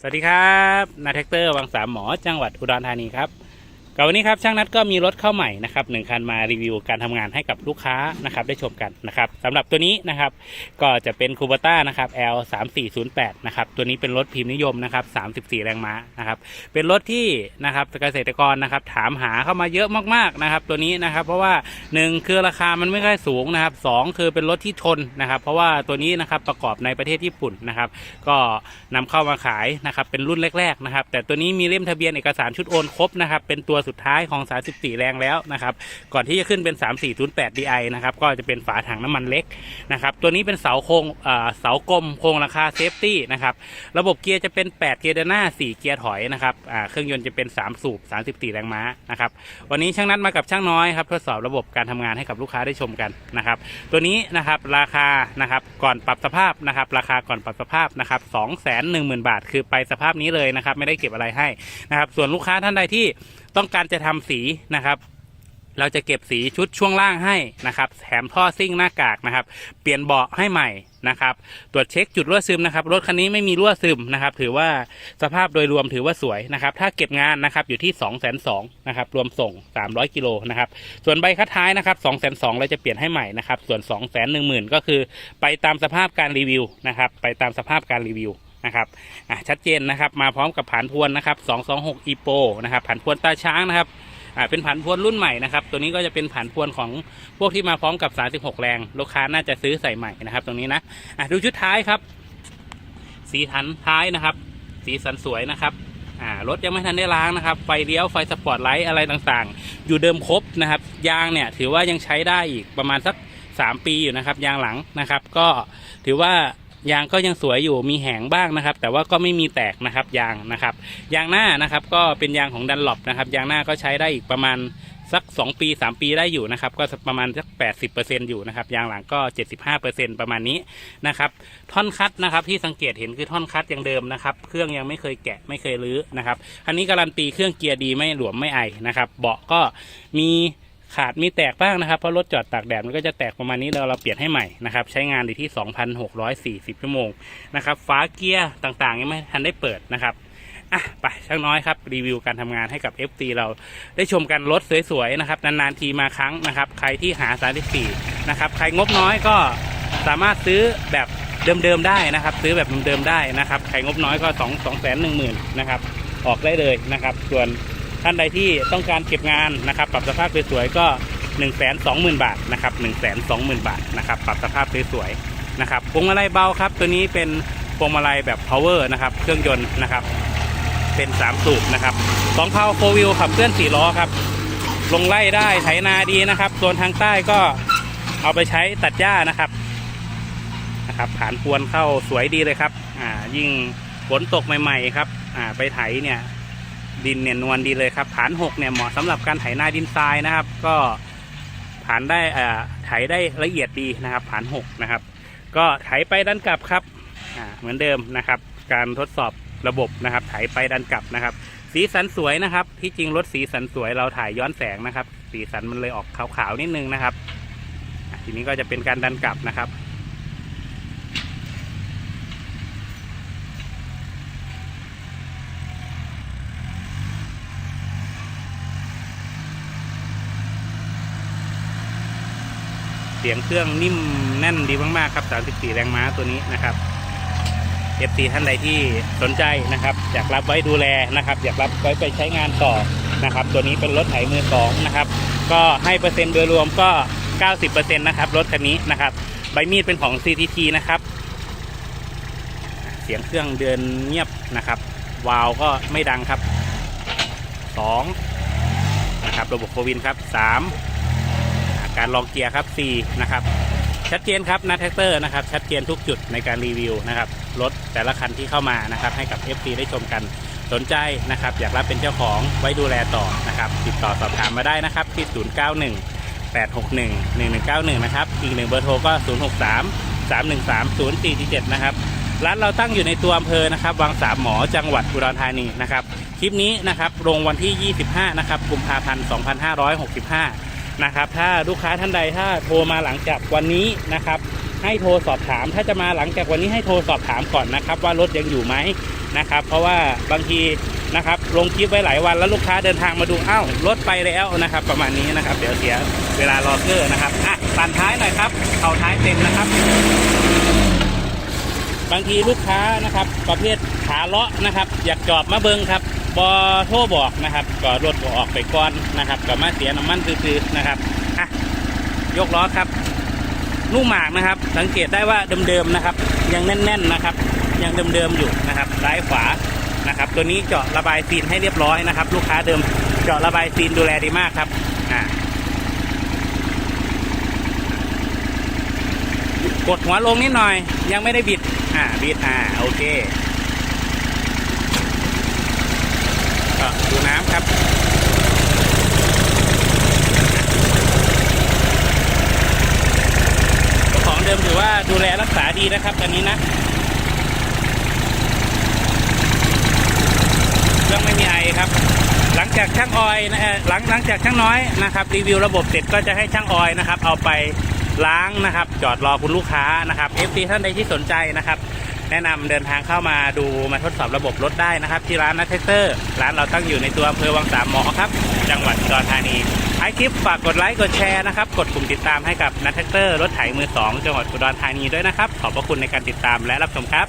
สวัสดีครับนาแท็กเตอร์วังสามหมอจังหวัดอุดรธานีครับ กับวันนี้ครับช่างนัดก็มีรถเข้าใหม่นะครับหนึ่งคันมารีวิวการทำงานให้กับลูกค้านะครับได้ชมกันนะครับสำหรับตัวนี้นะครับก็จะเป็นคูเบต้านะครับ L 3 4 0 8นะครับตัวนี้เป็นรถพิมพ์นิยมนะครับ34 แรงม้านะครับเป็นรถที่นะครับเกษตรกรนะครับถามหาเข้ามาเยอะมากๆนะครับตัวนี้นะครับเพราะว่าหนึ่งคือราคามันไม่ค่อยสูงนะครับสองคือเป็นรถที่ทนนะครับ เพราะว่าตัวนี้นะครับประกอบในประเทศญี่ปุ่นนะครับก็นำเข้ามาขายนะครับเป็นรุ่นแรกๆนะครับแต่ตัวนี้มีเล่มทะเบียนเอกสารชุดโอนครบนะครับเป็นตัวสุดท้ายของ 34 แรงแล้วนะครับ ก่อนที่จะขึ้นเป็น 3408 DI นะครับ ก็จะเป็นฝาถังน้ำมันเล็กนะครับ ตัวนี้เป็นเสาโครงเสากลมโครงราคาเซฟตี้นะครับ ระบบเกียร์จะเป็น 8 เกียร์เดินหน้า 4 เกียร์ถอยนะครับ เครื่องยนต์จะเป็น 3 สูบ 34 แรงม้านะครับ วันนี้ช่างนัดมากับช่างน้อยครับทดสอบระบบการทำงานให้กับลูกค้าได้ชมกันนะครับ ตัวนี้นะครับราคานะครับก่อนปรับสภาพนะครับราคาก่อนปรับสภาพนะครับสองแสนหนึ่งหมื่นบาท คือไปสภาพนี้เลยนะครับ ไม่ได้เก็บอะไรให้นะครับ ส่วนลูกค้าท่านใดที่ ต้องการจะทำสีนะครับ เราจะเก็บสีชุดช่วงล่างให้นะครับ แถมท่อซิ่งหน้ากากนะครับ เปลี่ยนเบาะให้ใหม่นะครับ ตรวจเช็คจุดรั่วซึมนะครับ รถคันนี้ไม่มีรั่วซึมนะครับ ถือว่าสภาพโดยรวมถือว่าสวยนะครับ ถ้าเก็บงานนะครับอยู่ที่2 2 0 0 0นะครับ รวมส่ง 300กิโลนะครับ ส่วนใบคัดท้ายนะครับ2 2 0 0 0เราจะเปลี่ยนให้ใหม่นะครับ ส่วน2 1 0 0 0 0ก็คือ ไปตามสภาพการรีวิวนะครับ ไปตามสภาพการรีวิว นะครับอะชัดเจนนะครับ มาพร้อมกับผ่านพวนนะครับ226 e p o นะครับผ่านพวนตาช้างนะครับอ่าเป็นผันพวนรุ่นใหม่นะครับ ตัวนี้ก็จะเป็นผันพวนของพวกที่มาพร้อมกับ 36 แรง ลูกค้าน่าจะซื้อใส่ใหม่นะครับ ตรงนี้นะอะดูชุดท้ายครับ สีทันท้ายนะครับ สีสันสวยนะครับอ่ารถยังไม่ทันได้ล้างนะครับ ไฟเลี้ยวไฟสปอร์ตไลท์อะไรต่างๆ อยู่เดิมครบนะครับ ยางเนี่ยถือว่ายังใช้ได้อีกประมาณสัก 3 ปีอยู่นะครับ ยางหลังนะครับ ก็ถือว่า ยางก็ยังสวยอยู่มีแหงบ้างนะครับ แต่ว่าก็ไม่มีแตกนะครับยางนะครับ ยางหน้านะครับก็เป็นยางของดันหลบนะครับ ยางหน้าก็ใช้ได้อีกประมาณสัก 2 ปี 3 ปีได้อยู่นะครับ ก็ประมาณสัก 80%อยู่นะครับ ยางหลังก็ 75%ประมาณนี้นะครับ ท่อนคัดนะครับที่สังเกตเห็นคือท่อนคัดยังเดิมนะครับ เครื่องยังไม่เคยแกะไม่เคยรื้อนะครับ อันนี้การันตีเครื่องเกียร์ดีไม่หลวมไม่ไอนะครับ เบาะก็มี ขาดมีแตกบ้างนะครับ เพราะรถจอดตากแดดมันก็จะแตกประมาณนี้เราเราเปลี่ยนให้ใหม่นะครับ ใช้งานอยู่ที่ 2,640 ชั่วโมงนะครับฝาเกียร์ต่างๆยังไม่ทันได้เปิดนะครับอะไปช่างน้อยครับรีวิวการทำงานให้กับ FT เราได้ชมกันรถสวยๆนะครับนานๆทีมาครั้งนะครับ ใครที่หา 34 นะครับ ใครงบน้อยก็สามารถซื้อแบบเดิมๆได้นะครับ ซื้อแบบเดิมๆได้นะครับ ใครงบน้อยก็ 2 2แสนหนึ่งหมื่นนะครับออกได้เลยนะครับ ส่วน ท่านใดที่ต้องการเก็บงานนะครับปรับสภาพสวยๆก็ 1 2 0 0 0 0 บาทนะครับ1 2 0 0 0 0 บาทนะครับปรับสภาพสวยๆนะครับพวงมาลัยเบาครับ ตัวนี้เป็นพวงมาลัยแบบ power นะครับเครื่องยนต์นะครับเป็นสามสูบนะครับสองเพาโฟวิวขับเคลื่อนสี่ล้อครับลงไล่ได้ไถนาดีนะครับส่วนทางใต้ก็เอาไปใช้ตัดหญ้านะครับนะครับผ่านพวนเข้าสวยดีเลยครับอ่ายิ่งฝนตกใหม่ ๆ ครับอ่าไปไถเนี่ย ดินเนี่ยนวลดีเลยครับผ่านหกเนี่ยเหมาะสำหรับการไถนาดินทรายนะครับ ก็ผ่านได้อ่าไถได้ละเอียดดีนะครับผ่านหกนะครับ ก็ไถไปดันกลับครับอ่าเหมือนเดิมนะครับ การทดสอบระบบนะครับ ไถไปดันกลับนะครับ สีสันสวยนะครับ ที่จริงรถสีสันสวยเราถ่ายย้อนแสงนะครับ สีสันมันเลยออกขาวๆนิดนึงนะครับ ทีนี้ก็จะเป็นการดันกลับนะครับ สียงเครื่องนิ่มแน่นดีมากๆครับ 34 แรงม้าตัวนี้นะครับ FC ท่านใดที่สนใจนะครับ อยากรับไว้ดูแลนะครับ อยากรับไว้ไปใช้งานต่อนะครับ ตัวนี้เป็นรถไถมือสองนะครับ ก็ให้เปอร์เซ็นต์โดยรวมก็ 90%นะครับรถคันนี้นะครับ ใบมีดเป็นของ CTT นะครับ เสียงเครื่องเดินเงียบนะครับ วาล์วก็ไม่ดังครับ 2 นะครับ ระบบโฟวินครับ 3 การลองเกียร์ครับ4นะครับชัดเจนครับนาแท็กเตอร์นะครับชัดเจนทุกจุดในการรีวิวนะครับรถแต่ละคันที่เข้ามานะครับให้กับ FT ได้ชมกันสนใจนะครับ อยากรับเป็นเจ้าของไว้ดูแลต่อนะครับ ติดต่อสอบถามมาได้นะครับที่ 091 861 1191 นะครับอีกหนึ่งเบอร์โทรก็ 063 313 0447 นะครับร้านเราตั้งอยู่ในตัวอำเภอนะครับวังสามหมอจังหวัดอุดรธานีนะครับคลิปนี้นะครับลงวันที่ 25 นะครับกุมภาพันธ์ 2565 นะครับ ถ้าลูกค้าท่านใดถ้าโทรมาหลังจากวันนี้นะครับ ให้โทรสอบถาม ถ้าจะมาหลังจากวันนี้ให้โทรสอบถามก่อนนะครับ ว่ารถยังอยู่ไหมนะครับ เพราะว่าบางทีนะครับลงคลิปไว้หลายวันแล้วลูกค้าเดินทางมาดูอ้าวรถไปแล้วนะครับ ประมาณนี้นะครับ เดี๋ยวเสียเวลารอเกอร์นะครับอะตันท้ายหน่อยครับเข่าท้ายเต็มนะครับบางทีลูกค้านะครับ ประเภทขาเลาะนะครับ อยากจอบมาเบิงครับ บอโทรบอกนะครับก็รถก็ออกไปก่อนนะครับก็มาเสียน้ำมันซื้อๆนะครับอะยกล้อครับลูกหมากนะครับ สังเกตได้ว่าเดิมๆนะครับ ยังแน่นๆนะครับ ยังเดิมๆอยู่นะครับซ้ายขวานะครับ ตัวนี้เจาะระบายซีนให้เรียบร้อยนะครับ ลูกค้าเดิมเจาะระบายซีนดูแลดีมากครับอ่ากดหัวลงนิดหน่อย ยังไม่ได้บิด อ่าบิดอ่าโอเค ก็ดูน้ำครับของเดิมถือว่าดูแลรักษาดีนะครับอันนี้นะเครื่องไม่มีไอครับ หลังจากช่างออยนะหลังหลังจากช่างน้อยนะครับ รีวิวระบบเสร็จก็จะให้ช่างออยนะครับ เอาไปล้างนะครับ จอดรอคุณลูกค้านะครับ FT ท่านใดที่สนใจนะครับ แนะนำเดินทางเข้ามาดูมาทดสอบระบบรถได้นะครับ ที่ร้านนัทเทเตอร์ร้านเราตั้งอยู่ในตัวอำเภอวังสามหมอครับ จังหวัดอุดรธานีท้ายคลิปฝากกดไลค์กดแชร์นะครับกดปุ่มติดตามให้กับนัทเทเตอร์รถไถมือสองจังหวัดอุดรธานีด้วยนะครับขอบพระคุณในการติดตามและรับชมครับ